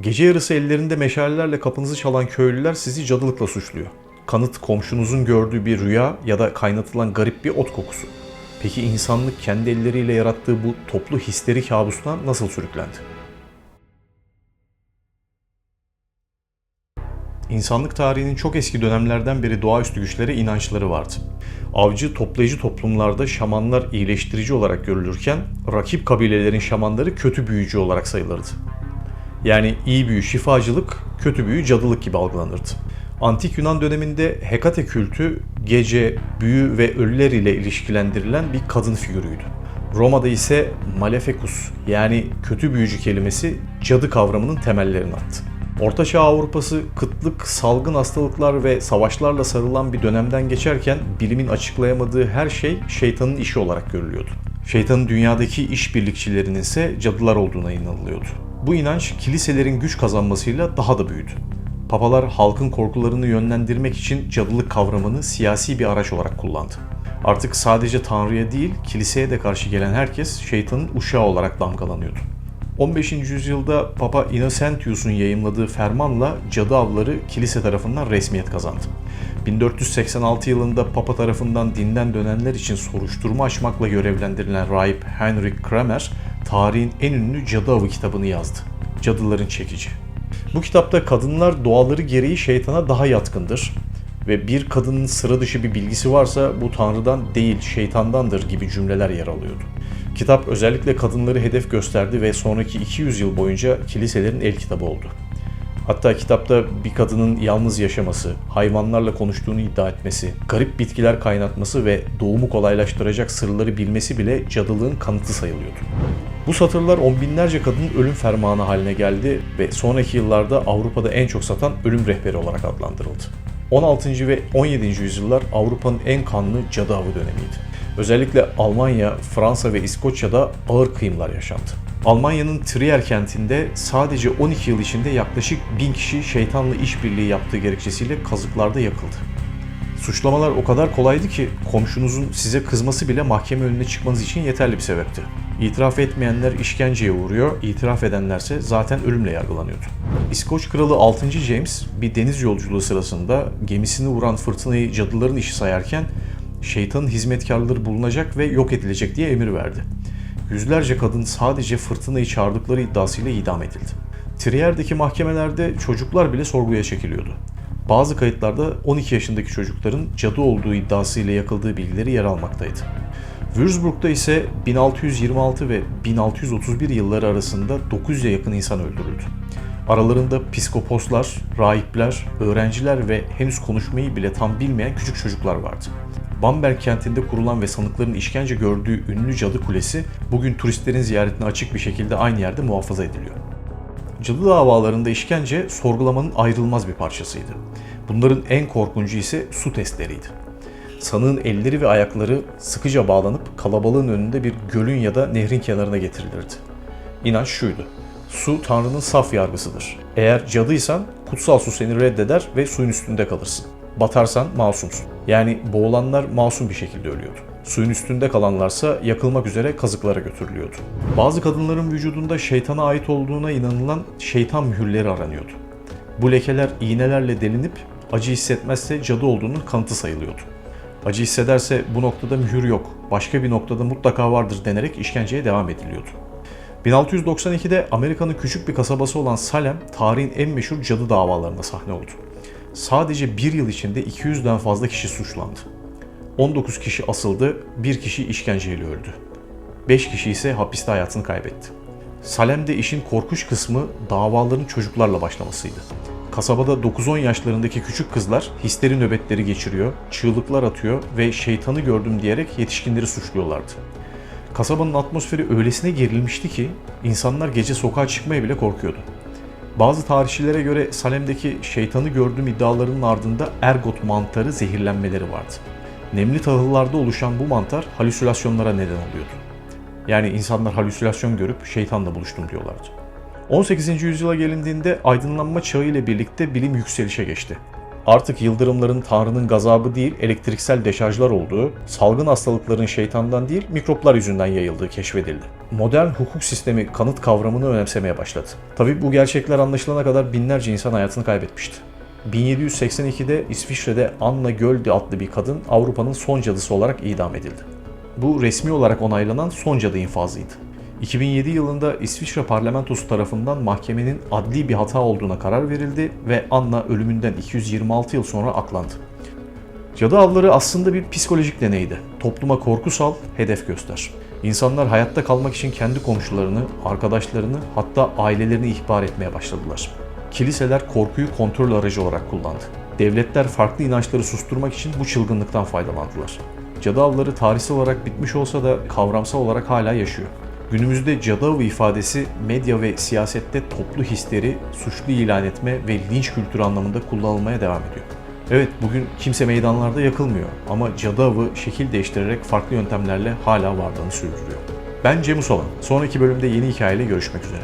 Gece yarısı ellerinde meşalelerle kapınızı çalan köylüler sizi cadılıkla suçluyor. Kanıt komşunuzun gördüğü bir rüya ya da kaynatılan garip bir ot kokusu. Peki insanlık kendi elleriyle yarattığı bu toplu histeri kabusuna nasıl sürüklendi? İnsanlık tarihinin çok eski dönemlerden beri doğaüstü güçlere inançları vardı. Avcı toplayıcı toplumlarda şamanlar iyileştirici olarak görülürken rakip kabilelerin şamanları kötü büyücü olarak sayılırdı. Yani iyi büyü şifacılık, kötü büyü cadılık gibi algılanırdı. Antik Yunan döneminde Hekate kültü gece, büyü ve ölüler ile ilişkilendirilen bir kadın figürüydü. Roma'da ise Maleficus yani kötü büyücü kelimesi cadı kavramının temellerini attı. Ortaçağ Avrupası kıtlık, salgın hastalıklar ve savaşlarla sarılan bir dönemden geçerken bilimin açıklayamadığı her şey şeytanın işi olarak görülüyordu. Şeytanın dünyadaki işbirlikçilerinin ise cadılar olduğuna inanılıyordu. Bu inanç kiliselerin güç kazanmasıyla daha da büyüdü. Papalar halkın korkularını yönlendirmek için cadılık kavramını siyasi bir araç olarak kullandı. Artık sadece Tanrı'ya değil, kiliseye de karşı gelen herkes şeytanın uşağı olarak damgalanıyordu. 15. yüzyılda Papa Innocentius'un yayımladığı fermanla cadı avları kilise tarafından resmiyet kazandı. 1486 yılında Papa tarafından dinden dönenler için soruşturma açmakla görevlendirilen rahip Heinrich Kramer, tarihin en ünlü cadı avı kitabını yazdı. Cadıların Çekici. Bu kitapta kadınlar doğaları gereği şeytana daha yatkındır ve bir kadının sıra dışı bir bilgisi varsa bu tanrıdan değil şeytandandır gibi cümleler yer alıyordu. Kitap özellikle kadınları hedef gösterdi ve sonraki 200 yıl boyunca kiliselerin el kitabı oldu. Hatta kitapta bir kadının yalnız yaşaması, hayvanlarla konuştuğunu iddia etmesi, garip bitkiler kaynatması ve doğumu kolaylaştıracak sırları bilmesi bile cadılığın kanıtı sayılıyordu. Bu satırlar on binlerce kadının ölüm fermanı haline geldi ve sonraki yıllarda Avrupa'da en çok satan ölüm rehberi olarak adlandırıldı. 16. ve 17. yüzyıllar Avrupa'nın en kanlı cadı avı dönemiydi. Özellikle Almanya, Fransa ve İskoçya'da ağır kıyımlar yaşandı. Almanya'nın Trier kentinde sadece 12 yıl içinde yaklaşık 1000 kişi şeytanla işbirliği yaptığı gerekçesiyle kazıklarda yakıldı. Suçlamalar o kadar kolaydı ki komşunuzun size kızması bile mahkeme önüne çıkmanız için yeterli bir sebepti. İtiraf etmeyenler işkenceye uğruyor, itiraf edenlerse zaten ölümle yargılanıyordu. İskoç kralı 6. James bir deniz yolculuğu sırasında gemisini vuran fırtınayı cadıların işi sayarken şeytanın hizmetkarları bulunacak ve yok edilecek diye emir verdi. Yüzlerce kadın sadece fırtınayı çağırdıkları iddiasıyla idam edildi. Trier'deki mahkemelerde çocuklar bile sorguya çekiliyordu. Bazı kayıtlarda 12 yaşındaki çocukların cadı olduğu iddiasıyla yakıldığı bilgileri yer almaktaydı. Würzburg'da ise 1626 ve 1631 yılları arasında 900'e yakın insan öldürüldü. Aralarında psikoposlar, rahipler, öğrenciler ve henüz konuşmayı bile tam bilmeyen küçük çocuklar vardı. Bamberg kentinde kurulan ve sanıkların işkence gördüğü ünlü cadı kulesi bugün turistlerin ziyaretine açık bir şekilde aynı yerde muhafaza ediliyor. Cadı davalarında işkence sorgulamanın ayrılmaz bir parçasıydı. Bunların en korkuncu ise su testleriydi. Sanığın elleri ve ayakları sıkıca bağlanıp kalabalığın önünde bir gölün ya da nehrin kenarına getirilirdi. İnanç şuydu. Su Tanrı'nın saf yargısıdır. Eğer cadıysan kutsal su seni reddeder ve suyun üstünde kalırsın. Batarsan masumsun. Yani boğulanlar masum bir şekilde ölüyordu. Suyun üstünde kalanlarsa yakılmak üzere kazıklara götürülüyordu. Bazı kadınların vücudunda şeytana ait olduğuna inanılan şeytan mühürleri aranıyordu. Bu lekeler iğnelerle delinip acı hissetmezse cadı olduğunun kanıtı sayılıyordu. Acı hissederse bu noktada mühür yok, başka bir noktada mutlaka vardır denerek işkenceye devam ediliyordu. 1692'de Amerika'nın küçük bir kasabası olan Salem, tarihin en meşhur cadı davalarına sahne oldu. Sadece bir yıl içinde 200'den fazla kişi suçlandı. 19 kişi asıldı, bir kişi işkenceyle öldü. 5 kişi ise hapiste hayatını kaybetti. Salem'de işin korkunç kısmı davaların çocuklarla başlamasıydı. Kasabada 9-10 yaşlarındaki küçük kızlar histeri nöbetleri geçiriyor, çığlıklar atıyor ve şeytanı gördüm diyerek yetişkinleri suçluyorlardı. Kasabanın atmosferi öylesine gerilmişti ki insanlar gece sokağa çıkmaya bile korkuyordu. Bazı tarihçilere göre Salem'deki şeytanı gördüğüm iddialarının ardında ergot mantarı zehirlenmeleri vardı. Nemli tahıllarda oluşan bu mantar halüsinasyonlara neden oluyordu. Yani insanlar halüsinasyon görüp şeytanla buluştum diyorlardı. 18. yüzyıla gelindiğinde aydınlanma çağı ile birlikte bilim yükselişe geçti. artık yıldırımların Tanrı'nın gazabı değil elektriksel deşarjlar olduğu, salgın hastalıkların şeytandan değil mikroplar yüzünden yayıldığı keşfedildi. Modern hukuk sistemi kanıt kavramını önemsemeye başladı. Tabi bu gerçekler anlaşılana kadar binlerce insan hayatını kaybetmişti. 1782'de İsviçre'de Anna Gölde adlı bir kadın Avrupa'nın son cadısı olarak idam edildi. Bu resmi olarak onaylanan son cadı infazıydı. 2007 yılında İsviçre parlamentosu tarafından mahkemenin adli bir hata olduğuna karar verildi ve Anna ölümünden 226 yıl sonra aklandı. Cadı avları aslında bir psikolojik deneydi. Topluma korku sal, hedef göster. İnsanlar hayatta kalmak için kendi komşularını, arkadaşlarını hatta ailelerini ihbar etmeye başladılar. Kiliseler korkuyu kontrol aracı olarak kullandı. Devletler farklı inançları susturmak için bu çılgınlıktan faydalandılar. Cadı avları tarihsel olarak bitmiş olsa da kavramsal olarak hala yaşıyor. Günümüzde cadı avı ifadesi medya ve siyasette toplu hisleri suçlu ilan etme ve linç kültürü anlamında kullanılmaya devam ediyor. Evet bugün kimse meydanlarda yakılmıyor ama cadı avı şekil değiştirerek farklı yöntemlerle hala varlığını sürdürüyor. Ben Cem Usalan. Sonraki bölümde yeni hikayeyle görüşmek üzere.